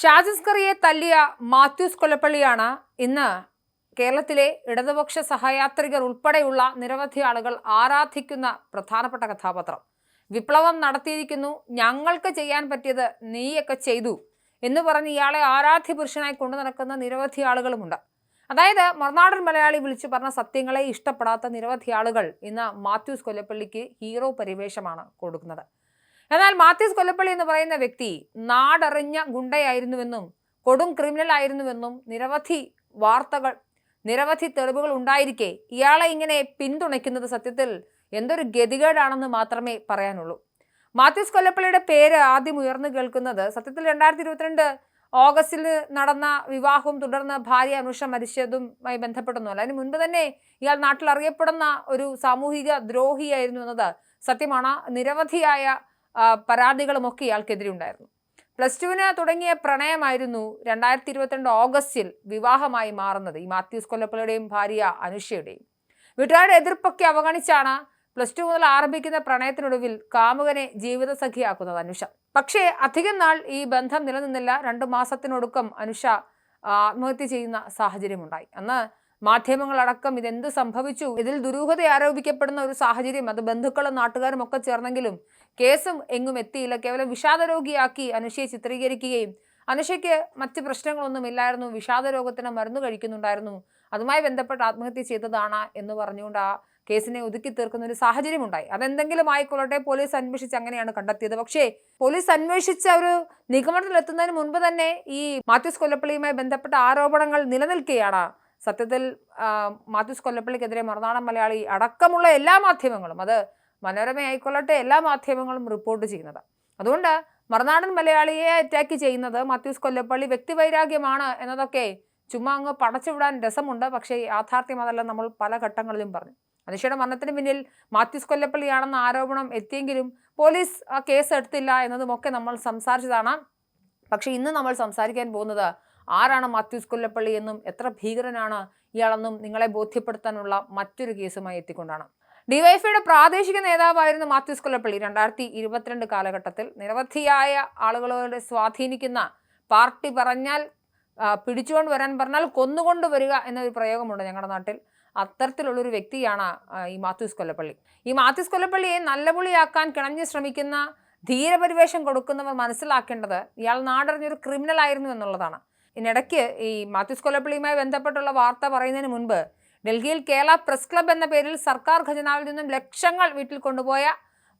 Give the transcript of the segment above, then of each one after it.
ഷാജിസ്കറിയെ തല്ലിയ മാത്യൂസ് കൊലപ്പള്ളിയാണ് ഇന്ന് കേരളത്തിലെ ഇടതുപക്ഷ സഹയാത്രികർ ഉൾപ്പെടെയുള്ള നിരവധി ആളുകൾ ആരാധിക്കുന്ന പ്രധാനപ്പെട്ട കഥാപാത്രം. വിപ്ലവം നടത്തിയിരിക്കുന്നു ഞങ്ങൾക്ക് ചെയ്യാൻ പറ്റിയത് നീയൊക്കെ ചെയ്തു എന്ന് പറഞ്ഞ് ഇയാളെ ആരാധ്യ പുരുഷനായി കൊണ്ടു നടക്കുന്ന നിരവധി ആളുകളുമുണ്ട്. അതായത് മറുനാടൻ മലയാളി വിളിച്ചു പറഞ്ഞ സത്യങ്ങളെ ഇഷ്ടപ്പെടാത്ത നിരവധി ആളുകൾ ഇന്ന് മാത്യൂസ് കൊല്ലപ്പള്ളിക്ക് ഹീറോ പരിവേഷമാണ് കൊടുക്കുന്നത്. എന്നാൽ മാത്യൂസ് കൊല്ലപ്പള്ളി എന്ന് പറയുന്ന വ്യക്തി നാടറിഞ്ഞ ഗുണ്ടയായിരുന്നുവെന്നും കൊടും ക്രിമിനൽ ആയിരുന്നുവെന്നും നിരവധി വാർത്തകൾ നിരവധി തെളിവുകൾ ഉണ്ടായിരിക്കെ ഇയാളെ ഇങ്ങനെ പിന്തുണയ്ക്കുന്നത് സത്യത്തിൽ എന്തൊരു ഗതികേടാണെന്ന് മാത്രമേ പറയാനുള്ളൂ. മാത്യൂസ് കൊല്ലപ്പള്ളിയുടെ പേര് ആദ്യം ഉയർന്നു കേൾക്കുന്നത് സത്യത്തിൽ രണ്ടായിരത്തി ഇരുപത്തിരണ്ട് ഓഗസ്റ്റിൽ നടന്ന വിവാഹവും തുടർന്ന് ഭാര്യ അനുഷ മരിച്ചതുമായി ബന്ധപ്പെട്ടൊന്നുമല്ല. അതിന് മുൻപ് തന്നെ ഇയാൾ നാട്ടിൽ അറിയപ്പെടുന്ന ഒരു സാമൂഹിക ദ്രോഹിയായിരുന്നു എന്നത് സത്യമാണ്. നിരവധിയായ പരാതികളുമൊക്കെ ഇയാൾക്കെതിരെ ഉണ്ടായിരുന്നു. പ്ലസ് ടുവിന് തുടങ്ങിയ പ്രണയമായിരുന്നു രണ്ടായിരത്തി ഇരുപത്തിരണ്ട് ഓഗസ്റ്റിൽ വിവാഹമായി മാറുന്നത് ഈ മാത്യൂസ് കൊല്ലപ്പള്ളിയുടെയും ഭാര്യ അനുഷയുടെയും. വീട്ടുകാരുടെ എതിർപ്പൊക്കെ അവഗണിച്ചാണ് പ്ലസ് ടു മുതൽ ആരംഭിക്കുന്ന പ്രണയത്തിനൊടുവിൽ കാമുകനെ ജീവിതസഖിയാക്കുന്നത് അനുഷ. പക്ഷേ അധികം നാൾ ഈ ബന്ധം നിലനിന്നില്ല. രണ്ടു മാസത്തിനൊടുക്കം അനുഷ ആത്മഹത്യ ചെയ്യുന്ന സാഹചര്യമുണ്ടായി. അന്ന് മാധ്യമങ്ങളടക്കം ഇതെന്ത് സംഭവിച്ചു ഇതിൽ ദുരൂഹത ആരോപിക്കപ്പെടുന്ന ഒരു സാഹചര്യം അത് ബന്ധുക്കളും നാട്ടുകാരും ഒക്കെ ചേർന്നെങ്കിലും കേസും എങ്ങും എത്തിയില്ല. കേവലം വിഷാദരോഗിയാക്കി അനുഷയെ ചിത്രീകരിക്കുകയും അനുഷയ്ക്ക് മറ്റ് പ്രശ്നങ്ങളൊന്നും ഇല്ലായിരുന്നു രോഗത്തിന് മരുന്ന് കഴിക്കുന്നുണ്ടായിരുന്നു. അതുമായി ബന്ധപ്പെട്ട് ആത്മഹത്യ ചെയ്തതാണ് എന്ന് പറഞ്ഞുകൊണ്ട് ആ കേസിനെ ഒതുക്കി തീർക്കുന്ന ഒരു സാഹചര്യം ഉണ്ടായി അതെന്തെങ്കിലും ആയിക്കൊള്ളട്ടെ പോലീസ് അന്വേഷിച്ച് അങ്ങനെയാണ് കണ്ടെത്തിയത്. പക്ഷേ പോലീസ് അന്വേഷിച്ച ഒരു നിഗമനത്തിലെത്തുന്നതിന് മുൻപ് തന്നെ ഈ മാത്യൂസ് കൊല്ലപ്പള്ളിയുമായി ബന്ധപ്പെട്ട ആരോപണങ്ങൾ നിലനിൽക്കുകയാണ് സത്യത്തിൽ മാത്യൂസ് കൊല്ലപ്പള്ളിക്കെതിരെ മറുനാടൻ മലയാളി അടക്കമുള്ള എല്ലാ മാധ്യമങ്ങളും അത് മനോരമ ആയിക്കൊള്ളട്ടെ എല്ലാ മാധ്യമങ്ങളും റിപ്പോർട്ട് ചെയ്യുന്നത്. അതുകൊണ്ട് മറുനാടൻ മലയാളിയെ അറ്റാക്ക് ചെയ്യുന്നത് മാത്യൂസ് കൊല്ലപ്പള്ളി വ്യക്തിവൈരാഗ്യമാണ് എന്നതൊക്കെ ചുമ്മാ അങ്ങ് പടച്ചുവിടാൻ രസമുണ്ട്. പക്ഷേ യാഥാർത്ഥ്യം അതല്ല നമ്മൾ പല ഘട്ടങ്ങളിലും പറഞ്ഞു. അനുഷയുടെ മരണത്തിന് പിന്നിൽ മാത്യൂസ് കൊല്ലപ്പള്ളിയാണെന്ന ആരോപണം എത്തിയെങ്കിലും പോലീസ് ആ കേസ് എടുത്തില്ല എന്നതുമൊക്കെ നമ്മൾ സംസാരിച്ചതാണ് പക്ഷേ ഇന്ന് നമ്മൾ സംസാരിക്കാൻ പോകുന്നത് ആരാണ് മാത്യൂസ് കൊല്ലപ്പള്ളി എന്നും എത്ര ഭീകരനാണ് ഇയാളെന്നും നിങ്ങളെ ബോധ്യപ്പെടുത്താനുള്ള മറ്റൊരു കേസുമായി എത്തിക്കൊണ്ടാണ്. ഡിവൈഎഫ്ഐയുടെ പ്രാദേശിക നേതാവായിരുന്നു മാത്യൂസ് കൊല്ലപ്പള്ളി. രണ്ടായിരത്തി ഇരുപത്തിരണ്ട് കാലഘട്ടത്തിൽ നിരവധിയായ ആളുകളോട് സ്വാധീനിക്കുന്ന പാർട്ടി പറഞ്ഞാൽ പിടിച്ചുകൊണ്ട് വരാൻ പറഞ്ഞാൽ കൊന്നുകൊണ്ട് വരിക എന്നൊരു പ്രയോഗമുണ്ട് ഞങ്ങളുടെ നാട്ടിൽ. അത്തരത്തിലുള്ളൊരു വ്യക്തിയാണ് ഈ മാത്യൂസ് കൊല്ലപ്പള്ളി. ഈ മാത്യൂസ് കൊല്ലപ്പള്ളിയെ നല്ലപുളിയാക്കാൻ കിണഞ്ഞ് ശ്രമിക്കുന്ന ധീരപരിവേഷം കൊടുക്കുന്നവർ മനസ്സിലാക്കേണ്ടത് ഇയാൾ നാടറിഞ്ഞൊരു ക്രിമിനൽ ആയിരുന്നു എന്നുള്ളതാണ്. ഇതിനിടയ്ക്ക് ഈ മാത്യൂസ് കൊല്ലപ്പള്ളിയുമായി ബന്ധപ്പെട്ടുള്ള വാർത്ത പറയുന്നതിന് മുൻപ് ഡൽഹിയിൽ കേരള പ്രസ് ക്ലബ് എന്ന പേരിൽ സർക്കാർ ഖജനാവിൽ നിന്നും ലക്ഷങ്ങൾ വീട്ടിൽ കൊണ്ടുപോയ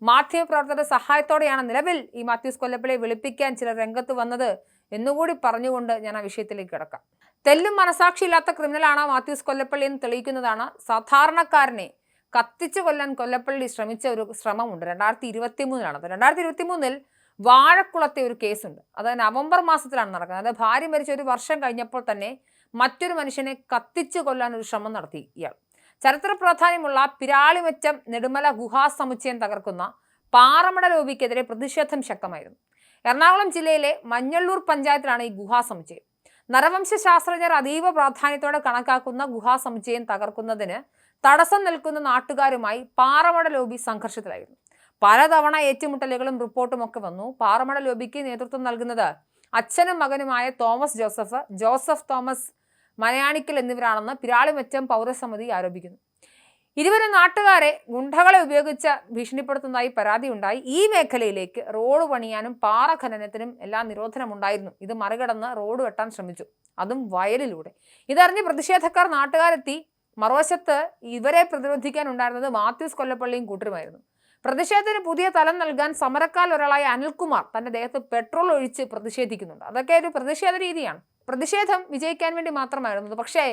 മാധ്യമപ്രവർത്തകരുടെ സഹായത്തോടെയാണ് നിലവിൽ ഈ മാത്യൂസ് കൊല്ലപ്പള്ളിയെ വിളിപ്പിക്കാൻ ചില രംഗത്ത് വന്നത് എന്നുകൂടി പറഞ്ഞുകൊണ്ട് ഞാൻ ആ വിഷയത്തിലേക്ക് കിടക്കാം. തെല്ലും മനസാക്ഷിയില്ലാത്ത ക്രിമിനലാണ് മാത്യൂസ് കൊല്ലപ്പള്ളി എന്ന് തെളിയിക്കുന്നതാണ് സാധാരണക്കാരനെ കത്തിച്ചു കൊല്ലാൻ കൊല്ലപ്പള്ളി ശ്രമിച്ച ഒരു ശ്രമമുണ്ട്. രണ്ടായിരത്തി ഇരുപത്തി മൂന്നിലാണ് രണ്ടായിരത്തി ഇരുപത്തി മൂന്നിൽ വാഴക്കുളത്തെ ഒരു കേസുണ്ട്. അത് നവംബർ മാസത്തിലാണ് നടക്കുന്നത്. അത് ഭാര്യ മരിച്ച ഒരു വർഷം കഴിഞ്ഞപ്പോൾ തന്നെ മറ്റൊരു മനുഷ്യനെ കത്തിച്ചു കൊല്ലാൻ ഒരു ശ്രമം നടത്തി ഇയാൾ. ചരിത്ര പ്രാധാന്യമുള്ള പിരാളിമറ്റം നെടുമല ഗുഹാ സമുച്ചയം തകർക്കുന്ന പാറമട ലോബിക്കെതിരെ പ്രതിഷേധം ശക്തമായിരുന്നു. എറണാകുളം ജില്ലയിലെ മഞ്ഞള്ളൂർ പഞ്ചായത്തിലാണ് ഈ ഗുഹാ സമുച്ചയം. നരവംശ ശാസ്ത്രജ്ഞർ അതീവ പ്രാധാന്യത്തോടെ കണക്കാക്കുന്ന ഗുഹാ സമുച്ചയം തകർക്കുന്നതിന് തടസ്സം നിൽക്കുന്ന നാട്ടുകാരുമായി പാറമട ലോബി സംഘർഷത്തിലായിരുന്നു. പലതവണ ഏറ്റുമുട്ടലുകളും റിപ്പോർട്ടും ഒക്കെ വന്നു. പാറമട ലോബിക്ക് നേതൃത്വം നൽകുന്നത് അച്ഛനും മകനുമായ Thomas Joseph Joseph Thomas Malayanickal എന്നിവരാണെന്ന് പിരാളിമറ്റം പൗരസമിതി ആരോപിക്കുന്നു. ഇരുവരും നാട്ടുകാരെ ഗുണ്ടകളെ ഉപയോഗിച്ച് ഭീഷണിപ്പെടുത്തുന്നതായി പരാതിയുണ്ടായി. ഈ മേഖലയിലേക്ക് റോഡ് പണിയാനും പാറ ഖനനത്തിനും എല്ലാം നിരോധനമുണ്ടായിരുന്നു. ഇത് മറികടന്ന് റോഡ് വെട്ടാൻ ശ്രമിച്ചു. അതും വയലിലൂടെ. ഇതറിഞ്ഞ് പ്രതിഷേധക്കാർ നാട്ടുകാരെത്തി. മറുവശത്ത് ഇവരെ പ്രതിരോധിക്കാൻ ഉണ്ടായിരുന്നത് മാത്യൂസ് കൊല്ലപ്പള്ളിയും കൂട്ടരുമായിരുന്നു. പ്രതിഷേധത്തിന് പുതിയ തലം നൽകാൻ സമരക്കാൽ ഒരാളായ അനിൽകുമാർ തന്റെ ദേഹത്ത് പെട്രോൾ ഒഴിച്ച് പ്രതിഷേധിക്കുന്നുണ്ട്. അതൊക്കെ ഒരു പ്രതിഷേധ രീതിയാണ്. പ്രതിഷേധം വിജയിക്കാൻ വേണ്ടി മാത്രമായിരുന്നു. പക്ഷേ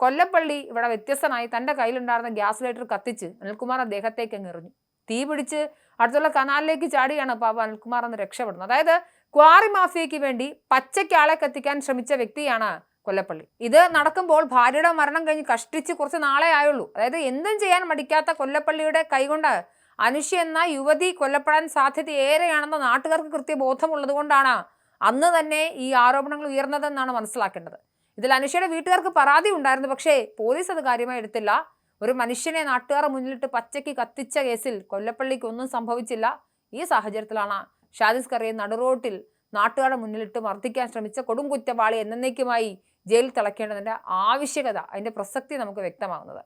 കൊല്ലപ്പള്ളി ഇവിടെ വ്യത്യസ്തനായി തന്റെ കയ്യിലുണ്ടായിരുന്ന ഗ്യാസ് ലൈറ്റർ കത്തിച്ച് അനിൽകുമാർ അദ്ദേഹത്തേക്ക് എറിഞ്ഞു. തീ പിടിച്ച് അടുത്തുള്ള കനാലിലേക്ക് ചാടിയാണ് പാപ അനിൽകുമാർ എന്ന് രക്ഷപ്പെടുന്നത്. അതായത് ക്വാറി മാഫിയയ്ക്ക് വേണ്ടി പച്ചയ്ക്ക് കത്തിക്കാൻ ശ്രമിച്ച വ്യക്തിയാണ് കൊല്ലപ്പള്ളി. ഇത് നടക്കുമ്പോൾ ഭാര്യയുടെ മരണം കഴിഞ്ഞ് കഷ്ടിച്ച് കുറച്ച് നാളെ ആയുള്ളൂ. അതായത് എന്തും ചെയ്യാൻ മടിക്കാത്ത കൊല്ലപ്പള്ളിയുടെ കൈകൊണ്ട് അനുഷ്യ എന്ന യുവതി കൊല്ലപ്പെടാൻ സാധ്യത ഏറെയാണെന്ന് നാട്ടുകാർക്ക് കൃത്യ ബോധമുള്ളത് കൊണ്ടാണ് അന്ന് തന്നെ ഈ ആരോപണങ്ങൾ ഉയർന്നതെന്നാണ് മനസ്സിലാക്കേണ്ടത്. ഇതിൽ അനുഷയുടെ വീട്ടുകാർക്ക് പരാതി ഉണ്ടായിരുന്നു പക്ഷേ പോലീസ് അത് കാര്യമായി എടുത്തില്ല. ഒരു മനുഷ്യനെ നാട്ടുകാരെ മുന്നിലിട്ട് പച്ചയ്ക്ക് കത്തിച്ച കേസിൽ കൊല്ലപ്പള്ളിക്ക് ഒന്നും സംഭവിച്ചില്ല. ഈ സാഹചര്യത്തിലാണ് ഷാദിസ് കറിയെ നടുറോട്ടിൽ നാട്ടുകാരുടെ മുന്നിലിട്ട് മർദ്ദിക്കാൻ ശ്രമിച്ച കൊടും കുറ്റവാളി എന്നേക്കുമായി ജയിലിൽ തിളയ്ക്കേണ്ടതിന്റെ ആവശ്യകത അതിന്റെ പ്രസക്തി നമുക്ക് വ്യക്തമാകുന്നത്.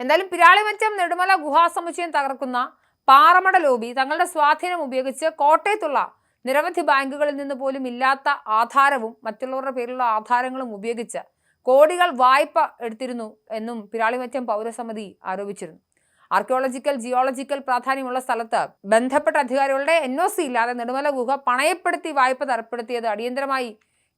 എന്തായാലും പിരാളിമറ്റം നെടുമല ഗുഹാസമുച്ചയം തകർക്കുന്ന പാറമട ലോബി തങ്ങളുടെ സ്വാധീനം ഉപയോഗിച്ച് കോട്ടയത്തുള്ള നിരവധി ബാങ്കുകളിൽ നിന്ന് പോലും ഇല്ലാത്ത ആധാരവും മറ്റുള്ളവരുടെ പേരിലുള്ള ആധാരങ്ങളും ഉപയോഗിച്ച് കോടികൾ വായ്പ എടുത്തിരുന്നു എന്നും പിരാളിമറ്റം പൗരസമിതി ആരോപിച്ചിരുന്നു. ആർക്കിയോളജിക്കൽ ജിയോളജിക്കൽ പ്രാധാന്യമുള്ള സ്ഥലത്ത് ബന്ധപ്പെട്ട അധികാരികളുടെ എൻ ഒ സി ഇല്ലാതെ നെടുമല ഗുഹ പണയപ്പെടുത്തി വായ്പ തരപ്പെടുത്തിയത് അടിയന്തരമായി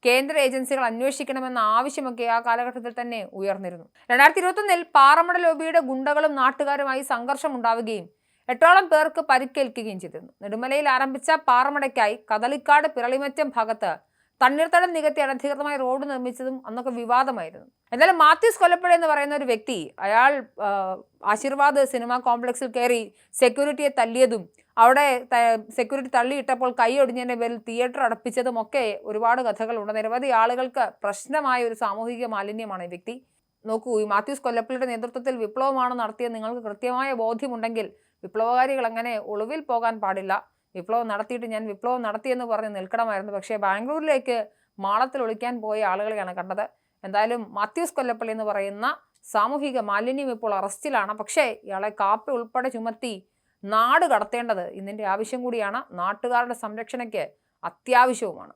കേന്ദ്ര ഏജൻസികൾ അന്വേഷിക്കണമെന്ന ആവശ്യമൊക്കെ ആ കാലഘട്ടത്തിൽ തന്നെ ഉയർന്നിരുന്നു. രണ്ടായിരത്തി ഇരുപത്തൊന്നിൽ പാറമട ലോബിയുടെ ഗുണ്ടകളും നാട്ടുകാരുമായി സംഘർഷം ഉണ്ടാവുകയും എട്ടോളം പേർക്ക് പരിക്കേൽക്കുകയും ചെയ്തിരുന്നു. നെടുമലയിൽ ആരംഭിച്ച പാറമടയ്ക്കായി കദളിക്കാട് പിറളിമറ്റം ഭാഗത്ത് തണ്ണീർത്തടം നികത്തി അനധികൃതമായി റോഡ് നിർമ്മിച്ചതും അന്നൊക്കെ വിവാദമായിരുന്നു. എന്നാലും മാത്യൂസ് കൊല്ലപ്പെടെ എന്ന് പറയുന്ന ഒരു വ്യക്തി അയാൾ ആശീർവാദ് സിനിമാ കോംപ്ലക്സിൽ കയറി സെക്യൂരിറ്റിയെ തല്ലിയതും അവിടെ സെക്യൂരിറ്റി തള്ളിയിട്ടപ്പോൾ കൈ ഒടിഞ്ഞതിന്റെ പേരിൽ തിയേറ്റർ അടപ്പിച്ചതും ഒക്കെ ഒരുപാട് കഥകളുണ്ട് നിരവധി ആളുകൾക്ക് പ്രശ്നമായ ഒരു സാമൂഹിക മാലിന്യമാണ് ഈ വ്യക്തി. നോക്കൂ ഈ മാത്യൂസ് കൊല്ലപ്പള്ളിയുടെ നേതൃത്വത്തിൽ വിപ്ലവമാണ് നടത്തിയത്. നിങ്ങൾക്ക് കൃത്യമായ ബോധ്യമുണ്ടെങ്കിൽ വിപ്ലവകാരികൾ അങ്ങനെ ഒളിവിൽ പോകാൻ പാടില്ല. വിപ്ലവം നടത്തിയിട്ട് ഞാൻ വിപ്ലവം നടത്തിയെന്ന് പറഞ്ഞ് നിൽക്കണമായിരുന്നു. പക്ഷേ ബാംഗ്ലൂരിലേക്ക് മാളത്തിൽ ഒളിക്കാൻ പോയ ആളുകളെയാണ് കണ്ടത്. എന്തായാലും മാത്യൂസ് കൊല്ലപ്പള്ളി എന്ന് പറയുന്ന സാമൂഹിക മാലിന്യം ഇപ്പോൾ അറസ്റ്റിലാണ്. പക്ഷേ ഇയാളെ കാപ്പ ഉൾപ്പെടെ ചുമത്തി നാട് കടത്തേണ്ടത് ഇതിന്റെ ആവശ്യം കൂടിയാണ്. നാട്ടുകാരുടെ സംരക്ഷണയ്ക്ക് അത്യാവശ്യവുമാണ്.